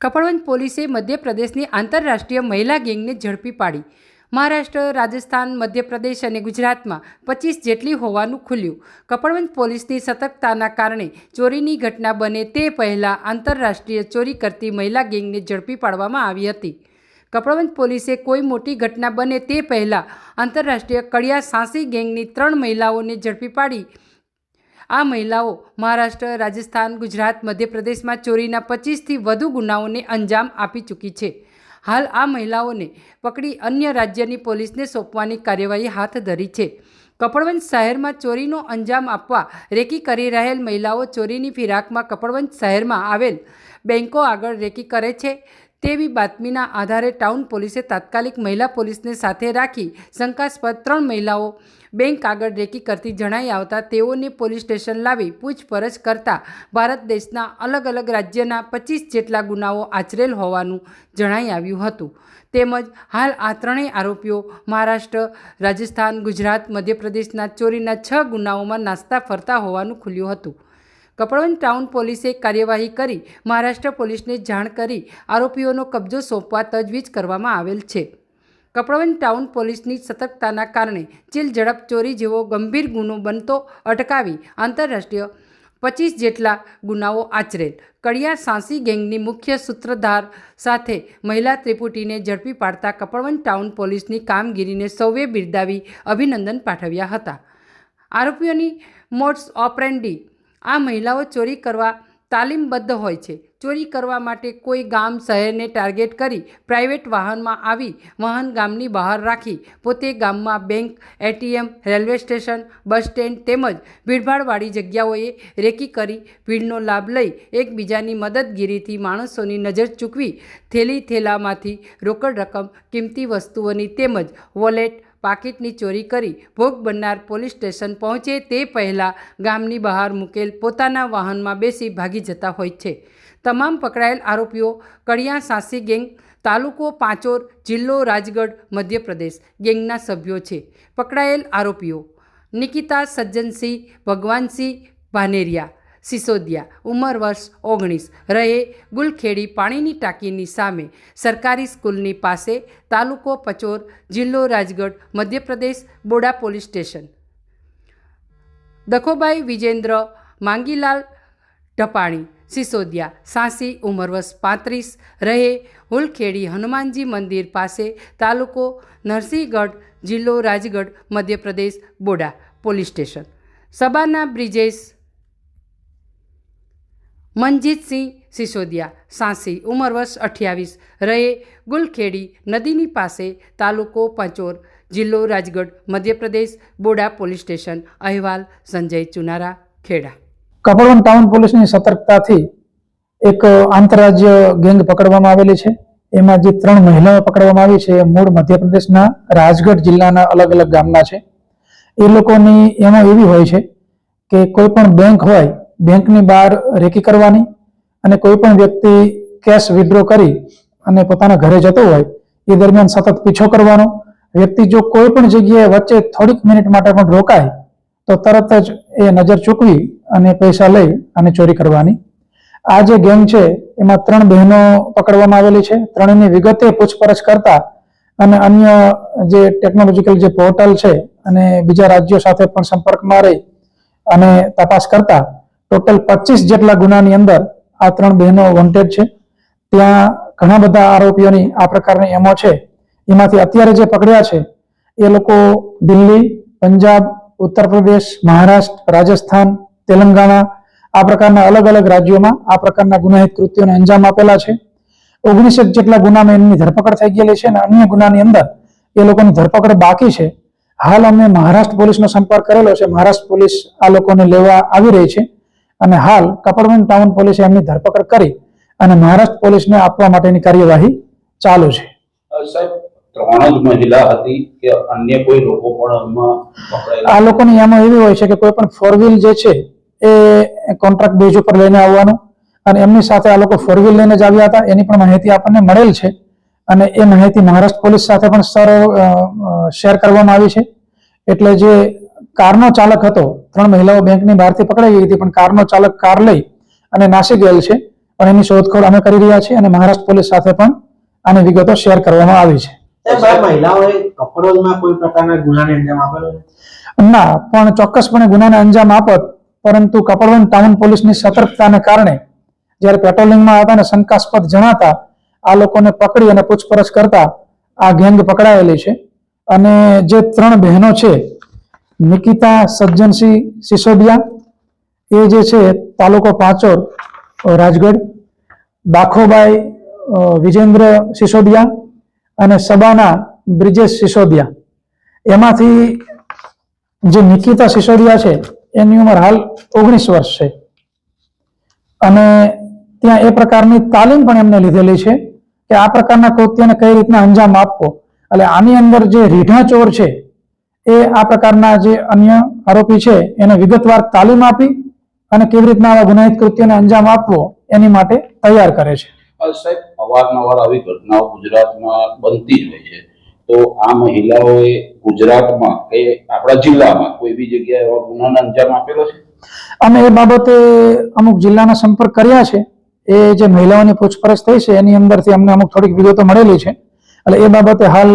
કપડવંજ પોલીસે મધ્યપ્રદેશની આંતરરાષ્ટ્રીય મહિલા ગેંગને ઝડપી પાડી. મહારાષ્ટ્ર, રાજસ્થાન, મધ્યપ્રદેશ અને ગુજરાતમાં પચીસ જેટલી હોવાનું ખુલ્યું. કપડવંજ પોલીસની સતર્કતાના કારણે ચોરીની ઘટના બને તે પહેલાં આંતરરાષ્ટ્રીય ચોરી કરતી મહિલા ગેંગને ઝડપી પાડવામાં આવી હતી. કપડવંજ પોલીસે કોઈ મોટી ઘટના બને તે પહેલાં આંતરરાષ્ટ્રીય કડિયા સાંસી ગેંગની ત્રણ મહિલાઓને ઝડપી પાડી આ મહિલાઓ મહારાષ્ટ્ર, રાજસ્થાન, ગુજરાત, મધ્યપ્રદેશમાં ચોરીના પચીસથી વધુ ગુનાઓને અંજામ આપી ચૂકી છે. હાલ આ મહિલાઓને પકડી અન્ય રાજ્યની પોલીસને સોંપવાની કાર્યવાહી હાથ ધરી છે. કપડવંજ શહેરમાં ચોરીનો અંજામ આપવા રેકી કરી રહેલ મહિલાઓ ચોરીની ફિરાકમાં કપડવંજ શહેરમાં આવેલ બેન્કો આગળ રેકી કરે છે. તેવી બાતમીના આધારે ટાઉન પોલીસે તાત્કાલિક મહિલા પોલીસને સાથે રાખી શંકાસ્પદ ત્રણ મહિલાઓ બેંક આગળ રેકી કરતી જણાઈ આવતા તેઓને પોલીસ સ્ટેશન લાવી પૂછપરછ કરતા ભારત દેશના અલગ અલગ રાજ્યના પચીસ જેટલા ગુનાઓ આચરેલ હોવાનું જણાઈ આવ્યું હતું. તેમજ હાલ આ ત્રણેય આરોપીઓ મહારાષ્ટ્ર, રાજસ્થાન, ગુજરાત, મધ્યપ્રદેશના ચોરીના છ ગુનાઓમાં નાસ્તા ફરતા હોવાનું ખુલ્યું હતું. કપડવંજ ટાઉન પોલીસે કાર્યવાહી કરી મહારાષ્ટ્ર પોલીસને જાણ કરી આરોપીઓનો કબજો સોંપવા તજવીજ કરવામાં આવેલ છે. કપડવંજ ટાઉન પોલીસની સતર્કતાના કારણે ચીલ ઝડપ ચોરી જેવો ગંભીર ગુનો બનતો અટકાવી આંતરરાષ્ટ્રીય પચીસ જેટલા ગુનાઓ આચરેલ. કડિયા સાંસી ગેંગની મુખ્ય સૂત્રધાર સાથે મહિલા ત્રિપુટીને ઝડપી પાડતા કપડવંજ ટાઉન પોલીસની કામગીરીને સૌએ બિરદાવી અભિનંદન પાઠવ્યા હતા. આરોપીઓની મોડ્સ ઓપરેન્ડી આ મહિલાઓ ચોરી કરવા તાલીમબદ્ધ હોય છે. ચોરી કરવા માટે કોઈ ગામ, શહેરને ટાર્ગેટ કરી પ્રાઇવેટ વાહનમાં આવી વાહન ગામની બહાર રાખી પોતે ગામમાં bank, ATM, railway station, bus stand તેમજ ભીડભાડવાળી જગ્યાઓએ રેકી કરી ભીડનો લાભ લઈ એકબીજાની મદદગીરીથી માણસોની નજર ચૂકવી થેલી થેલામાંથી રોકડ રકમ, કિંમતી વસ્તુઓની તેમજ વોલેટ પાકીટની ચોરી કરી ભોગ બનનાર પોલીસ સ્ટેશન પહોંચે તે પહેલાં ગામની બહાર મૂકેલ પોતાના વાહનમાં બેસી ભાગી જતા હોય છે. તમામ પકડાયેલ આરોપીઓ કડિયા સાસી ગેંગ, તાલુકો પાંચોર, જિલ્લો રાજગઢ, મધ્યપ્રદેશ ગેંગના સભ્યો છે. પકડાયેલ આરોપીઓ નિકિતા સજ્જનસિંહ, ભગવાનસિંહ ભાનેરિયા સિસોદિયા, ઉંમર વર્ષ ઓગણીસ. રહે ગુલખેડી પાણીની ટાંકીની સામે સરકારી સ્કૂલની પાસે તાલુકો પચોર, જિલ્લો રાજગઢ, મધ્યપ્રદેશ, બોડા પોલીસ સ્ટેશન. દખોબાઈ વિજેન્દ્ર માંગીલાલ ઢપાણી સિસોદિયા, સાંસી, ઉંમર વર્ષ પાંત્રીસ. રહે હુલખેડી હનુમાનજી મંદિર પાસે તાલુકો નરસિંહગઢ, જિલ્લો રાજગઢ, મધ્યપ્રદેશ, બોડા પોલીસ સ્ટેશન. સબાના બ્રિજેશ મનજીતસિંહ સિસોદિયા, સાંસી, ઉંમર વર્ષ અઠ્યાવીસ રહે ગુલખેડી નદીની પાસે તાલુકો પાંચોર, જિલ્લો રાજગઢ, મધ્યપ્રદેશ, બોડા પોલીસ સ્ટેશન, અહેવાલ સંજય ચુનારા, ખેડા. કપડવન ટાઉન પોલીસની સતર્કતાથી એક આંતરરાજ્ય ગેંગ પકડવામાં આવેલી છે. એમાં જે ત્રણ મહિલાઓ પકડવામાં આવી છે, એ મૂળ મધ્યપ્રદેશના રાજગઢ જિલ્લાના અલગ અલગ ગામના છે. એ લોકોની એમાં એવી હોય છે કે કોઈ પણ બેંક હોય બેંકની બહાર રેકી કરવાની અને કોઈ પણ વ્યક્તિ કેશ વિડ્રો કરી અને પોતાના ઘરે જતો હોય, એ દરમિયાન સતત પીછો કરવાનો. વ્યક્તિ જો કોઈ પણ જગ્યાએ વચ્ચે થોડીક મિનિટ માટે પણ રોકાય, તો તરત જ એ નજર ચૂકવી અને પૈસા લઈ અને ચોરી કરવાની. આ જે ગેંગ છે, એમાં ત્રણ બહેનો પકડવામાં આવેલી છે. ત્રણેયની વિગતે પૂછપરછ કરતા અને અન્ય જે ટેકનોલોજીકલ જે પોર્ટલ છે અને બીજા રાજ્યો સાથે પણ સંપર્કમાં રહી અને તપાસ કરતા ટોટલ પચીસ જેટલા ગુનાની અંદર આ ત્રણ બહેનો વોન્ટેડ છે. ત્યાં ઘણા બધા આરોપીઓની આ પ્રકારની એમો છે. એમાંથી અત્યારે જે પકડ્યા છે, એ લોકો દિલ્હી, પંજાબ, ઉત્તર પ્રદેશ, મહારાષ્ટ્ર, રાજસ્થાન, તેલંગાણા, આ પ્રકારના અલગ અલગ રાજ્યોમાં આ પ્રકારના ગુનાહિત કૃત્યોને અંજામ આપેલા છે. ઓગણીસેક જેટલા ગુનામાં એમની ધરપકડ થઈ ગયેલી છે અને અન્ય ગુનાની અંદર એ લોકોની ધરપકડ બાકી છે. હાલ અમે મહારાષ્ટ્ર પોલીસનો સંપર્ક કરેલો છે. મહારાષ્ટ્ર પોલીસ આ લોકોને લેવા આવી રહી છે. અને હાલ કપડવંજ ટાઉન પોલીસે એમની ધરપકડ કરી અને મહારાષ્ટ્ર પોલીસને આપવા માટેની કાર્યવાહી ચાલુ છે. સાહેબ ત્રણ જ મહિલા હતી કે અન્ય કોઈ લોકો પણ આ લોકોની એમાં એવી હોય છે કે કોઈ પણ ફોર વ્હીલ જે છે એ કોન્ટ્રાક્ટ બેઝ ઉપર લઈને આવવાનું અને એમની સાથે આ લોકો ફોર વ્હીલ લઈને જ આવ્યા હતા. એની પણ માહિતી આપણને મળેલ છે અને એ માહિતી મહારાષ્ટ્ર પોલીસ સાથે પણ સર શેર કરવામાં આવી છે. એટલે જે કારનો ચાલક હતો. ત્રણ મહિલાઓ બેંકની બહારથી પકડાઈ ગઈ હતી પણ કારનો ચાલક કાર લઈ અને નાસી ગયેલ છે પણ એની શોધખોળ અમે કરી રહ્યા છીએ અને મહારાષ્ટ્ર પોલીસ સાથે પણ આની વિગતો શેર કરવામાં આવી છે. ના પણ ચોક્કસપણે ગુનાને અંજામ આપત પરંતુ કપડવંજ ટાઉન પોલીસની સતર્કતાને કારણે જ્યારે પેટ્રોલિંગમાં હતા અને શંકાસ્પદ જણાતા આ લોકોને પકડી અને પૂછપરછ કરતા આ ગેંગ પકડાયેલી છે. અને જે ત્રણ બહેનો છે નિકિતા સજ્જનસિંહ સિસોદિયા, એ જે છે તાલુકો પાંચોર રાજગઢ દાખોભાઈ વિજેન્દ્ર સિસોદિયા અને સબાના બ્રિજેશ સિસોદિયા. એમાંથી જે નિકિતા સિસોદિયા છે, એની ઉંમર હાલ ઓગણીસ વર્ષ છે. અને ત્યાં એ પ્રકારની તાલીમ પણ એમને લીધેલી છે કે આ પ્રકારના કૃત્યને કઈ રીતના અંજામ આપવો? એટલે આની અંદર જે રીઢા ચોર છે એ આ પ્રકારના જે અન્ય આરોપી છે એને વિગતવાર તાલીમ આપી અને કેવી રીતના આવા ગુનાહિત કૃત્યને અંજામ આપવો એની માટે તૈયાર કરે છે. સાહેબ અવારનવાર આવી ઘટનાઓ ગુજરાતમાં બનતી જ હોય છે. તો આ મહિલાઓએ ગુજરાતમાં કે આપણા જિલ્લામાં કોઈ બી જગ્યાએ એવા ગુનાને અંજામ આપેલો છે? અમે એ બાબતે અમુક જિલ્લાના સંપર્ક કર્યા છે. એ જે મહિલાઓની પૂછપરછ થઈ છે એની અંદરથી અમને અમુક થોડીક વિગતો મળેલી છે. એટલે એ બાબતે હાલ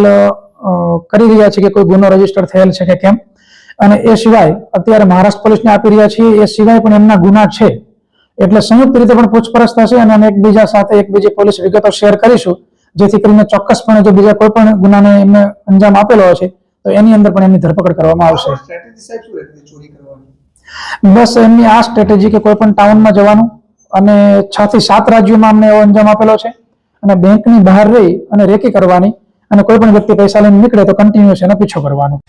કરી રહ્યા છે કે કોઈ ગુનો રજિસ્ટર થયેલ છે કે કેમ? અને એ સિવાય અત્યારે મહારાષ્ટ્ર પોલીસને આપી રહ્યા છીએ એ સિવાય પણ એમના ગુના છે. એટલે સંયુક્ત રીતે પણ પૂછપરછ થશે અને અમે એકબીજા સાથે એકબીજી પોલીસ વિગતો શેર કરીશું જેથી કરીને ચોક્કસપણે જો બીજા કોઈ પણ ગુનાને એમને અંજામ આપેલો છે તો એની અંદર પણ એમની ધરપકડ કરવામાં આવશે. બસ એમની આ સ્ટ્રેટેજી કે કોઈ પણ ટાઉનમાં જવાનું અને છ થી સાત રાજ્યોમાં અમને એવો અંજામ આપેલો છે અને બેંકની બહાર રહી અને રેકી કરવાની અને કોઈ પણ વ્યક્તિ પૈસા લઈને નીકળે તો કન્ટિન્યુઅસ એનો પીછો કરવાનો